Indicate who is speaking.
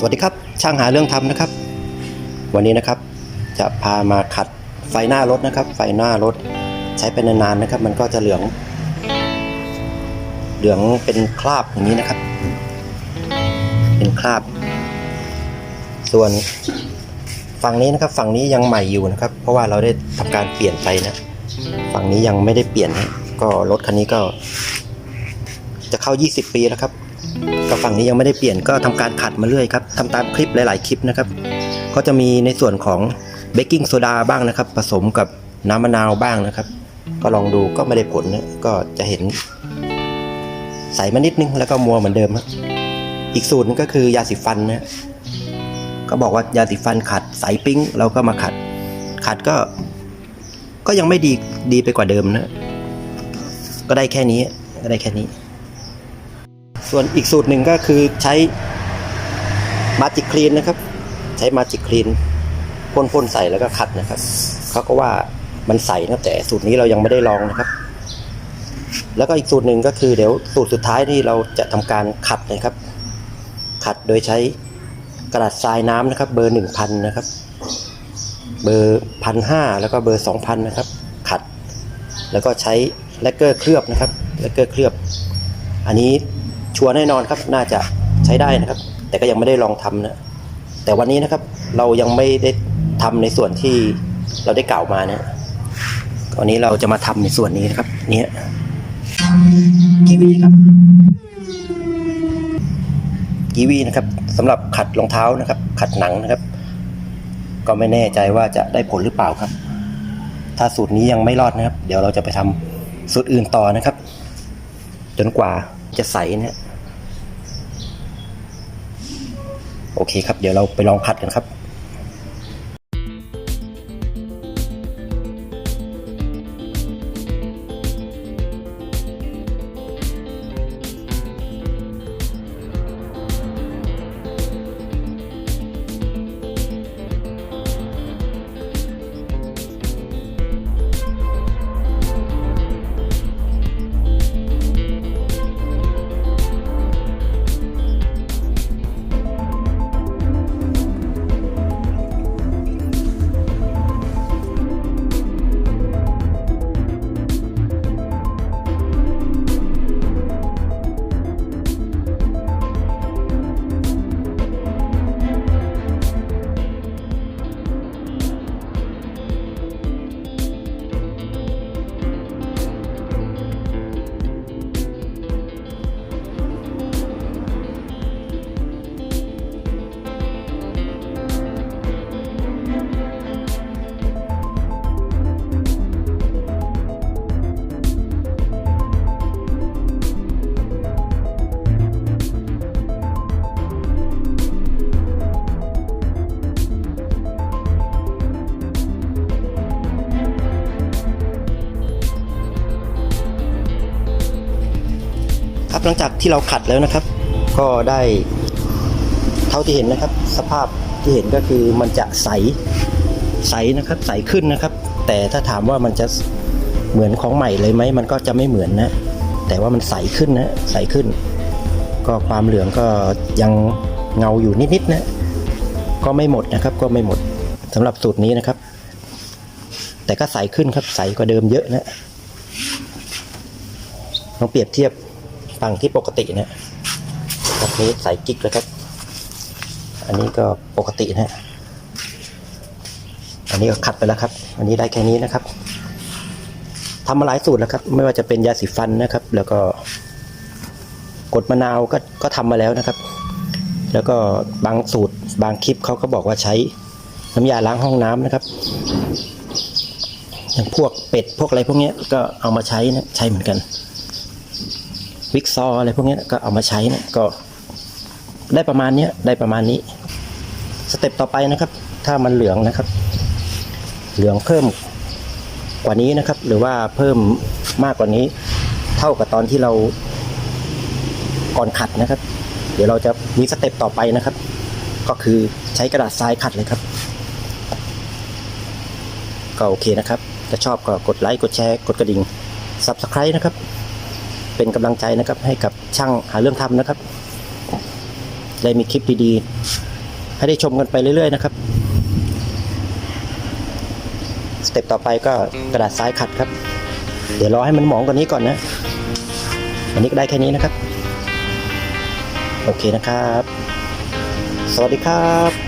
Speaker 1: สวัสดีครับ ช่างหาเรื่องทำนะครับ วันนี้นะครับจะพามาขัดไฟหน้ารถนะครับ ไฟหน้ารถใช้เป็นานๆนะครับ มันก็จะเหลือง เหลืองเป็นคราบอย่างนี้นะครับ เป็นคราบ ส่วนฝั่งนี้นะครับ ฝั่งนี้ยังใหม่อยู่นะครับ เพราะว่าเราได้ทำการเปลี่ยนไปนะ ฝั่งนี้ยังไม่ได้เปลี่ยนนะก็รถคันนี้ก็ จะเข้า 20 ปีแล้วครับ ก็ฝั่งนี้ยังไม่ได้เปลี่ยนก็ทำการขัดมาเรื่อยครับทำตามคลิปหลาย ๆ คลิปนะครับ ก็จะมีในส่วนของเบกกิ้งโซดาบ้างนะครับ ผสมกับน้ำมะนาวบ้างนะครับ ก็ลองดูก็ไม่ได้ผลนะก็จะเห็น ใสมานิดนึงแล้วก็มัวเหมือนเดิมครับอีกสูตรนึงก็คือยาสีฟันนะก็บอกว่ายาสีฟันขัดใสปิ้งเราก็มาขัด ขัดก็ ก็ยังไม่ดีดีไปกว่าเดิมนะ ก็ได้แค่นี้ก็ได้แค่นี้ ส่วนอีกสูตรหนึ่งก็คือใช้มาจิคลีนนะครับ ใช้มาจิคลีนพ่นๆใส่แล้วก็ขัดนะครับเขาก็ว่ามันใสนะแต่สูตรนี้เรายังไม่ได้ลองนะครับ แล้วก็อีกสูตรหนึ่งก็คือเดี๋ยวสูตรสุดท้ายที่เราจะทำการขัดนะครับ ขัดโดยใช้กระดาษทรายน้ำนะครับ เบอร์หนึ่งพันนะครับ เบอร์พันห้าแล้วก็เบอร์สองพันนะครับ ขัด แล้วก็ใช้แลกเกอร์เคลือบนะครับแลกเกอร์เคลือบ อันนี้ ชัวร์แน่นอนครับ น่าจะใช้ได้นะครับ แต่ก็ยังไม่ได้ลองทำนะ แต่วันนี้นะครับเรายังไม่ได้ทำในส่วนที่เราได้กล่าวมานะวันนี้เราจะมาทำในส่วนนี้นะครับ เนี่ยกีวีครับกีวีนะครับสำหรับขัดรองเท้านะครับ ขัดหนังนะครับ ก็ไม่แน่ใจว่าจะได้ผลหรือเปล่าครับ ถ้าสูตรนี้ยังไม่รอดนะครับ เดี๋ยวเราจะไปทำสูตรอื่นต่อนะครับ จนกว่าจะใสเนี่ย โอเคครับ เดี๋ยวเราไปลองพัดกันครับ หลังจากที่เราขัดแล้วนะครับ ก็ได้เท่าที่เห็นนะครับ สภาพที่เห็นก็คือมันจะใสใสนะครับใสขึ้นนะครับ แต่ถ้าถามว่ามันจะเหมือนของใหม่เลยไหมมันก็จะไม่เหมือนนะ แต่ว่ามันใสขึ้นนะใสขึ้น ก็ความเหลืองก็ยังเงาอยู่นิดๆนะ ก็ไม่หมดนะครับ ก็ไม่หมดสำหรับสูตรนี้นะครับ แต่ก็ใสขึ้นครับใสกว่าเดิมเยอะนะลองเปรียบเทียบ ฝั่งที่ปกตินะแบบนี้ใส่กิ๊กแล้วครับ อันนี้ก็ปกตินะ อันนี้ก็ขัดไปแล้วครับ อันนี้ได้แค่นี้นะครับทำมาหลายสูตรแล้วครับ ไม่ว่าจะเป็นยาสีฟันนะครับ แล้วก็กดมะนาวก็ก็ทำมาแล้วนะครับ แล้วก็บางสูตรบางคลิปเขาก็บอกว่าใช้น้ำยาล้างห้องน้ำนะครับอย่างพวกเป็ดพวกอะไรพวกนี้ก็เอามาใช้นะใช้เหมือนกัน วิกซออะไรพวกนี้ก็เอามาใช้นะก็ได้ประมาณนี้ได้ประมาณนี้สเต็ปต่อไปนะครับ ถ้ามันเหลืองนะครับ เหลืองเพิ่มกว่านี้นะครับ หรือว่าเพิ่มมากกว่านี้ เท่ากับตอนที่เราก่อนขัดนะครับ เดี๋ยวเราจะมีสเต็ปต่อไปนะครับ ก็คือใช้กระดาษทรายขัดเลยครับ ก็โอเคนะครับถ้าชอบก็กดไลค์กดแชร์กดกระดิ่ง Subscribe นะครับ เป็นกำลังใจนะครับให้กับช่างหาเรื่องทำนะครับ ได้มีคลิปดีๆ ให้ได้ชมกันไปเรื่อย ๆ นะครับ สเต็ปต่อไปก็กระดาษทรายขัดครับ เดี๋ยวรอให้มันหมองกว่านี้ก่อนนะอันนี้ก็ได้แค่นี้นะครับ โอเคนะครับ สวัสดีครับ